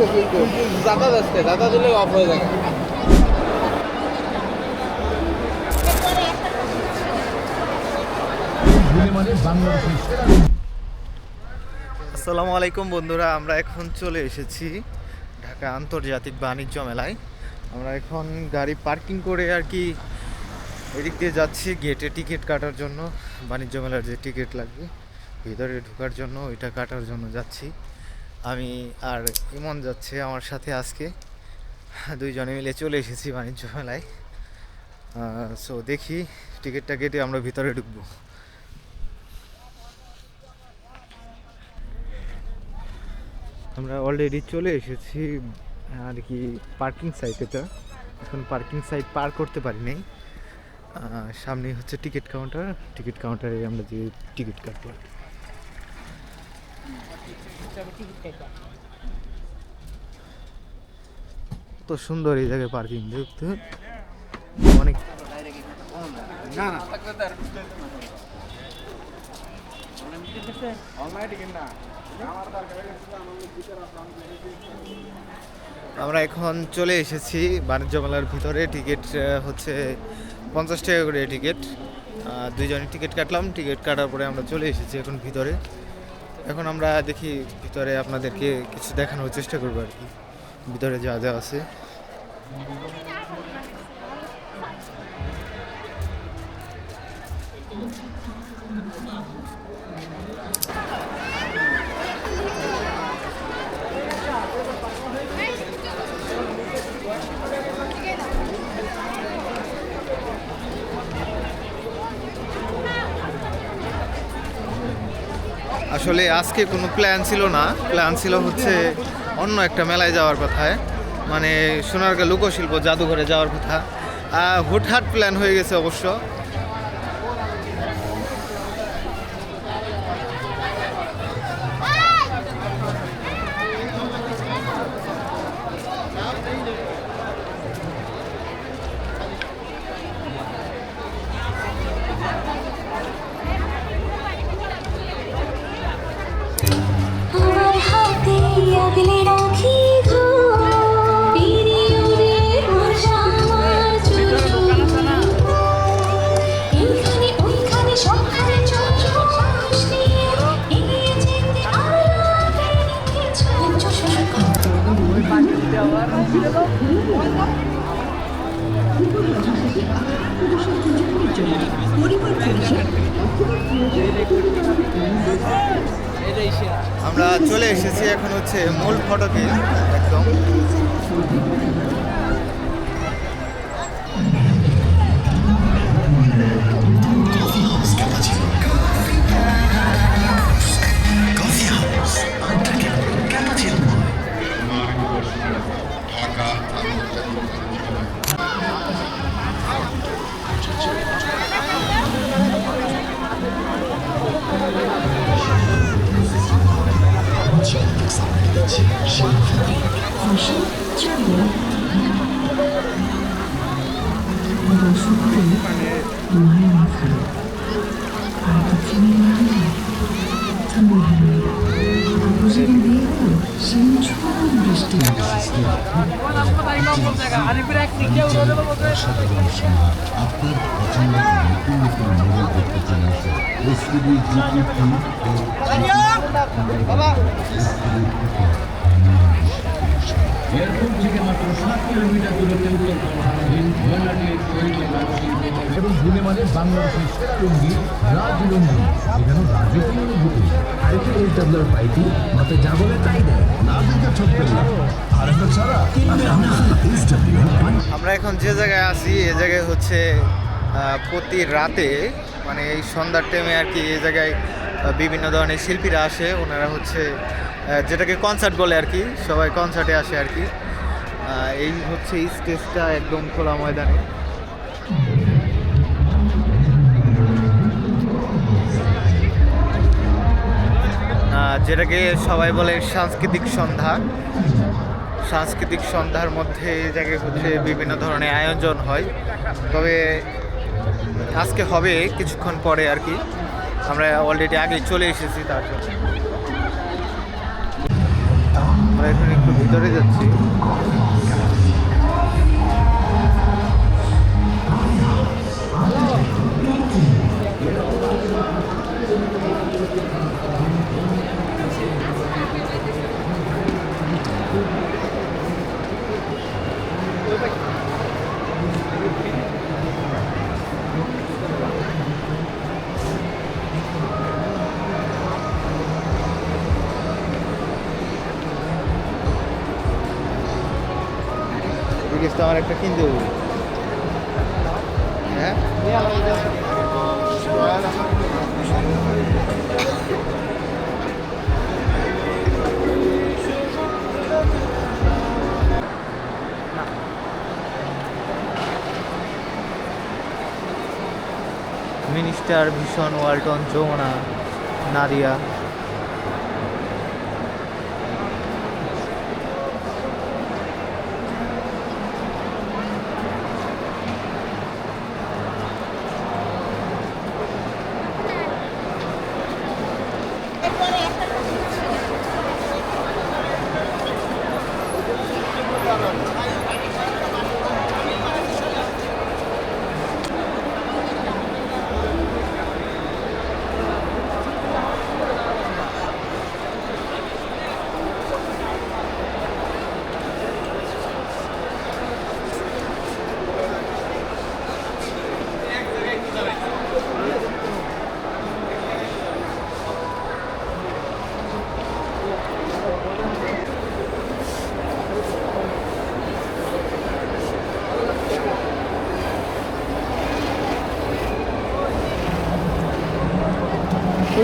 আসছে যাতায়াত দিলে অফ হয়ে যাবে আসসালামু আলাইকুম বন্ধুরা, আমরা এখন চলে এসেছি ঢাকা আন্তর্জাতিক বাণিজ্য মেলায়। আমরা এখন গাড়ি পার্কিং করে আর কি এদিক দিয়ে যাচ্ছি গেটে টিকিট কাটার জন্য। বাণিজ্য মেলার যে টিকিট লাগবে, ভিতরে ঢোকার জন্য, ওইটা কাটার জন্য যাচ্ছি। আমি আর ইমন যাচ্ছে আমার সাথে আজকে। দুইজনে মিলে চলে এসেছি বাণিজ্য মেলায়। সো দেখি টিকিটটা কেটে আমরা ভিতরে ঢুকবো। আমরা অলরেডি চলে এসেছি আর কি পার্কিং সাইট এটা। এখন পার্কিং সাইট পার করতে পারি নাই। আহ, সামনেই হচ্ছে টিকিট কাউন্টার টিকিট কাউন্টারে আমরা যে টিকিট কাটবো। কত সুন্দর এই জায়গায় পার্কিং দেখতে। অনেক না না। অনলাইন টিকিট না আমার দরকার আমরা এখন চলে এসেছি বাণিজ্য মেলার ভিতরে। টিকিট হচ্ছে পঞ্চাশ টাকা করে টিকিট দুইজনে টিকিট কাটলাম। টিকিট কাটার পরে আমরা চলে এসেছি এখন ভিতরে। এখন আমরা দেখি ভিতরে আপনাদেরকে কিছু দেখানোর চেষ্টা করব আর কি। ভিতরে যা যা আছে। আসলে আজকে কোনো প্ল্যান ছিল না। প্ল্যান ছিল হচ্ছে অন্য একটা মেলায় যাওয়ার কথায়। মানে সোনারগাঁ লোকশিল্প জাদুঘরে যাওয়ার কথা। হুটহাট প্ল্যান হয়ে গেছে অবশ্য। আমরা চলে এসেছি এখন হচ্ছে মূল ফটকে একদম। মানে মায়ের মাথা। আর দক্ষিণের মাথা ঠান্ডা বুঝলি দেখো সেই ছোট বৃষ্টি আপনার পছন্দ নতুন নতুন মডেল করতে চলে আসে এসপিডি জিপিটি বাবা এবং গুণমানের বাংলাদেশের সেরা লুঙ্গি রাজ লুঙ্গি। এখানে রাজকীয় অনুভূতি আরেকটি এই টাবলার পাইটি মাত্র যা বলে তাই দেয়। না দিকে ঠকবেন না আর একটা ছাড়া আমরা এখন যে জায়গায় আছি এ জায়গায় হচ্ছে প্রতি রাতে মানে এই সন্ধ্যার টাইমে আর কি এই জায়গায় বিভিন্ন ধরনের শিল্পীরা আসে, ওনারা হচ্ছে যেটাকে কনসার্ট বলে আর কি, সবাই কনসার্টে আসে আর কি। এই হচ্ছে স্টেজটা একদম খোলা ময়দানে। যেটাকে সবাই বলে সাংস্কৃতিক সন্ধ্যা। সাংস্কৃতিক সন্ধ্যার মধ্যে এই জায়গায় হচ্ছে বিভিন্ন ধরনের আয়োজন হয়। তবে আজকে হবে কিছুক্ষণ পরে আর কি। আমরা অলরেডি আগে চলে এসেছি তার আমরা এখন একটু ভিতরে যাচ্ছি। জিজ্ঞেস তো আমার একটা কিনতে হবে হ্যাঁ? মিনিস্টার ভীষণ ওয়ালটন যমুনা নাদিয়া।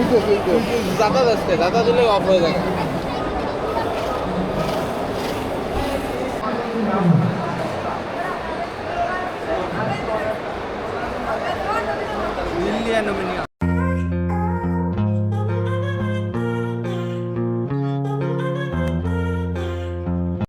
ಕಿಲ್ಕು ಕಿಲ್ಕು ಸತದಷ್ಟೇ ಸತದಲ್ಲಿ ಆಫ್ ಹೋದಾಗ